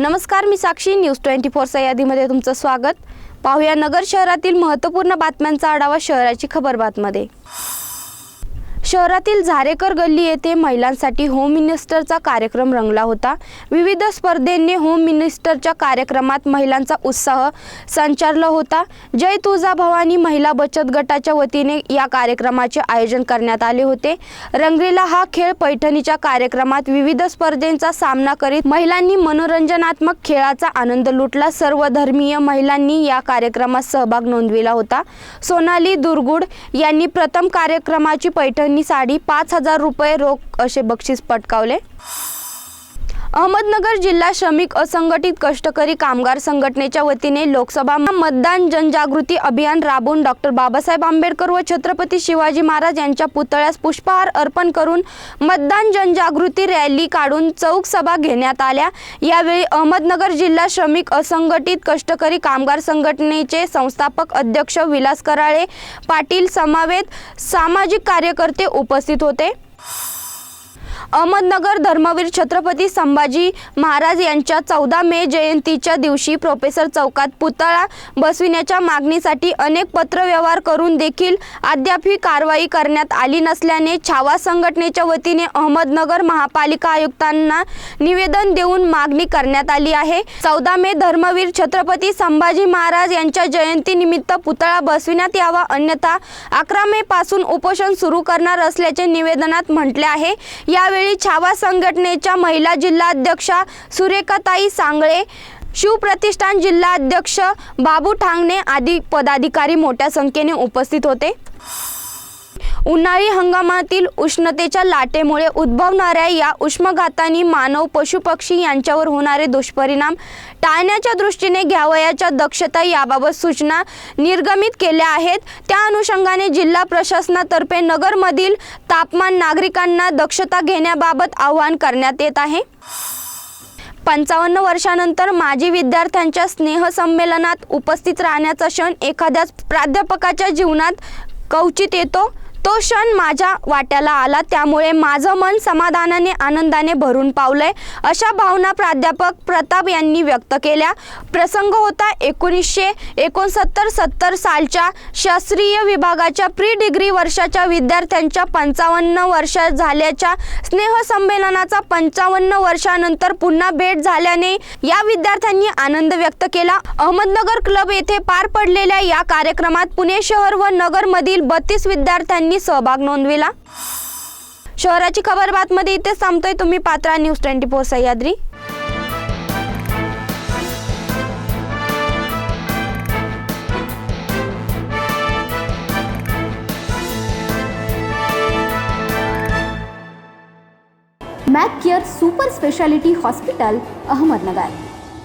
नमस्कार मी साक्षी. News twenty फोरच्या यादीमध्ये तुमचं स्वागत. पाहूया नगर शहरातील महत्त्वपूर्ण बातम्यांचा आढावा शहराची खबरबातमध्ये शहरातील झारेकर गल्ली येथे महिलांसाठी होम मिनिस्टरचा कार्यक्रम रंगला होता. विविध स्पर्धेंनी होम मिनिस्टरच्या कार्यक्रमात महिलांचा उत्साह संचारला होता. जय तुळजा भवानी महिला बचत गटाच्या वतीने या कार्यक्रमाचे आयोजन करण्यात आले होते. रंगलेला हा खेळ पैठणीच्या कार्यक्रमात विविध स्पर्धेंचा सामना करीत महिलांनी मनोरंजनात्मक खेळाचा आनंद लुटला. सर्व धर्मीय महिलांनी या कार्यक्रमात सहभाग नोंदविला होता. सोनाली दुर्गुड यांनी प्रथम कार्यक्रमाची पैठणी साडी पाच हजार रुपये रोख असे बक्षीस पटकावले. अहमदनगर जिल्हा श्रमिक असंघटित कष्टकरी कामगार संघटनेच्या वतीने लोकसभा मतदान जनजागृती अभियान राबवून डॉक्टर बाबासाहेब आंबेडकर व छत्रपती शिवाजी महाराज यांच्या पुतळ्यास पुष्पहार अर्पण करून मतदान जनजागृती रॅली काढून चौक सभा घेण्यात आल्या. यावेळी अहमदनगर जिल्हा श्रमिक असंघटित कष्टकरी कामगार संघटनेचे संस्थापक अध्यक्ष विलास कराळे पाटील समावेत सामाजिक कार्यकर्ते उपस्थित होते. अहमदनगर धर्मवीर छत्रपती संभाजी महाराज यांच्या चौदा मे जयंतीच्या दिवशी प्रोफेसर चौकात पुतळा बसविण्याच्या मागणीसाठी अनेक पत्रव्यवहार करून देखील अद्याप ही कारवाई करण्यात आली नसल्याने छावा संघटनेच्या वतीने अहमदनगर महापालिका आयुक्तांना निवेदन देऊन मागणी करण्यात आली आहे. चौदा मे धर्मवीर छत्रपती संभाजी महाराज यांच्या जयंतीनिमित्त पुतळा बसविण्यात यावा अन्यथा अकरा मे पासून उपोषण सुरू करणार असल्याचे निवेदनात म्हटले आहे. यावेळी छावा संघटनेच्या महिला जिल्हाध्यक्षा सुरेखाताई सांगळे शिवप्रतिष्ठान जिल्हाध्यक्ष बाबू ठांगणे आदी पदाधिकारी मोठ्या संख्येने उपस्थित होते. उन्हाळी हंगामातील उष्णतेच्या लाटेमुळे उद्भवणाऱ्या या उष्माघाताने मानव पशुपक्षी यांच्यावर होणारे दुष्परिणाम टाळण्याच्या दृष्टीने घ्यावयाच्या दक्षता याबाबत सूचना निर्गमित केल्या आहेत. त्या अनुषंगाने जिल्हा प्रशासनातर्फे नगरमधील तापमान नागरिकांना दक्षता घेण्याबाबत आवाहन करण्यात येत आहे. पंचावन्न वर्षानंतर माजी विद्यार्थ्यांच्या स्नेहसंमेलनात उपस्थित राहण्याचा क्षण एखाद्याच प्राध्यापकाच्या जीवनात कवचित येतो. तो क्षण माझ्या वाट्याला आला. त्यामुळे माझं मन समाधानाने आनंदाने भरून पावलंय अशा भावना प्राध्यापक प्रताप यांनी व्यक्त केल्या. प्रसंग होता एकोणीसशे एकोणसत्तर सत्तर सालच्या शास्त्रीय विभागाच्या प्री डिग्री वर्षाच्या विद्यार्थ्यांच्या पंचावन्न वर्ष झाल्याच्या स्नेहसंमेलनाचा पंचावन्न वर्षानंतर पुन्हा भेट झाल्याने या विद्यार्थ्यांनी आनंद व्यक्त केला. अहमदनगर क्लब येथे पार पडलेल्या या कार्यक्रमात पुणे शहर व नगरमधील बत्तीस विद्यार्थ्यांनी सहभाग नोंदविला. शहराची खबर बातमध्ये इथेच थांबतोय तुम्ही. Patra news twenty four Sahyadri. Mac Care super speciality hospital Ahmednagar.